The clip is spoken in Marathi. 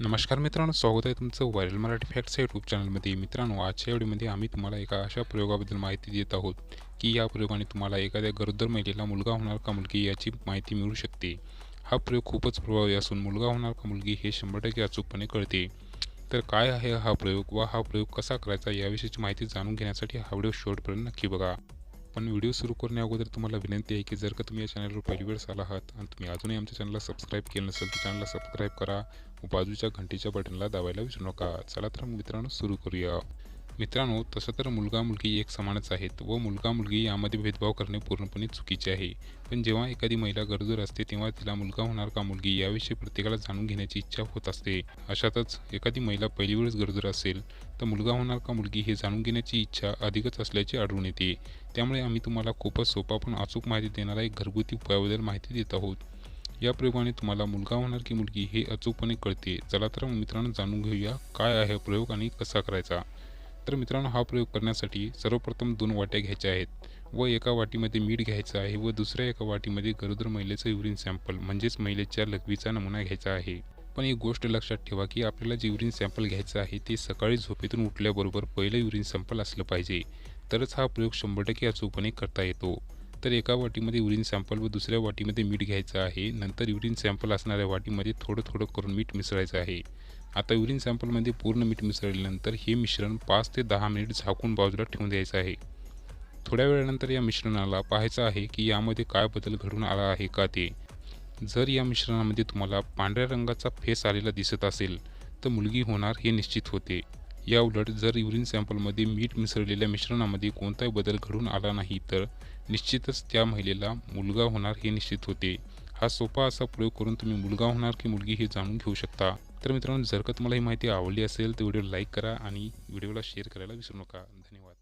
नमस्कार मित्रांनो स्वागत आहे तुमचं व्हायरल मराठी फॅक्ट्स या यूट्यूब चॅनलमध्ये. मित्रांनो आजच्या व्हिडिओमध्ये आम्ही तुम्हाला एका अशा प्रयोगाबद्दल माहिती देत आहोत की या प्रयोगाने तुम्हाला एखाद्या गरोदर महिलेला मुलगा होणार का मुलगी याची माहिती मिळू शकते. हा प्रयोग खूपच प्रभावी असून मुलगा होणार का मुलगी हे शंभर टक्के अचूकपणे कळते. तर काय आहे हा प्रयोग व हा प्रयोग कसा करायचा याविषयीची माहिती जाणून घेण्यासाठी हा व्हिडिओ शेवटपर्यंत नक्की बघा. पण व्हिडिओ सुरू करण्या अगोदर तुम्हाला विनंती आहे की जर का तुम्ही या चॅनलवर पहिली वेळेस आला आहात आणि तुम्ही अजूनही आमच्या चॅनलला सबस्क्राईब केलं नसेल तर चॅनलला सबस्क्राईब करा. व बाजूच्या घंटीच्या बटनला दाबायला विसरू नका. चला तर मग मित्रांनो सुरू करूया. मित्रांनो तसं तर मुलगा मुलगी एक समानच आहेत व मुलगा मुलगी यामध्ये भेदभाव करणे पूर्णपणे चुकीचे आहे. पण जेव्हा एखादी महिला गरजूर असते तेव्हा तिला मुलगा होणार का मुलगी याविषयी प्रत्येकाला जाणून घेण्याची इच्छा होत असते. अशातच एखादी महिला पहिली वेळेस गरजूर असेल तर मुलगा होणार का मुलगी हे जाणून घेण्याची इच्छा अधिकच असल्याचे आढळून येते. त्यामुळे आम्ही तुम्हाला खूपच सोपा पण अचूक माहिती देणारा एक घरगुती उपायाबद्दल माहिती देत आहोत. या प्रयोगाने तुम्हाला मुलगा होणार की मुलगी हे अचूकपणे कळते. चला तर मित्रांनो जाणून घेऊया काय आहे प्रयोग आणि कसा करायचा. तर मित्रांनो हा प्रयोग करण्यासाठी सर्वप्रथम दोन वाट्या घ्यायच्या आहेत. व एका वाटीमध्ये मीठ घ्यायचं आहे व दुसऱ्या एका वाटीमध्ये गरोदर महिलेचं युरिन सॅम्पल म्हणजेच महिलेच्या लघवीचा नमुना घ्यायचा आहे. पण एक गोष्ट लक्षात ठेवा की आपल्याला जे युरिन सॅम्पल घ्यायचं आहे ते सकाळी झोपेतून उठल्याबरोबर पहिलं युरिन सॅम्पल असलं पाहिजे. तरच हा प्रयोग शंभर टक्के अचूकपणे करता येतो. तर एका वाटीमध्ये युरिन सॅम्पल व दुसऱ्या वाटीमध्ये मीठ घ्यायचं आहे. नंतर युरिन सॅम्पल असणाऱ्या वाटीमध्ये थोडं थोडं करून मीठ मिसळायचं आहे. आता युरिन सॅम्पलमध्ये पूर्ण मीठ मिसळल्यानंतर हे मिश्रण पाच ते दहा मिनिट झाकून बाजूला ठेवून द्यायचं आहे. थोड्या वेळानंतर या मिश्रणाला पाहायचं आहे की यामध्ये काय बदल घडून आला आहे का ते. जर या मिश्रणामध्ये तुम्हाला पांढऱ्या रंगाचा फेस आलेला दिसत असेल तर मुलगी होणार हे निश्चित होते. या उलट जर युरिन सॅम्पलमध्ये मीठ मिसळलेल्या मिश्रणामध्ये कोणताही बदल घडून आला नाही तर निश्चितच त्या महिलेला मुलगा होणार हे निश्चित होते. हा सोपा असा प्रयोग करून तुम्ही मुलगा होणार की मुलगी हे जाणून घेऊ शकता. तर मित्रांनो जर का तुम्हाला ही माहिती आवडली असेल तर व्हिडिओ लाईक करा आणि व्हिडिओला शेअर करायला विसरू नका. धन्यवाद.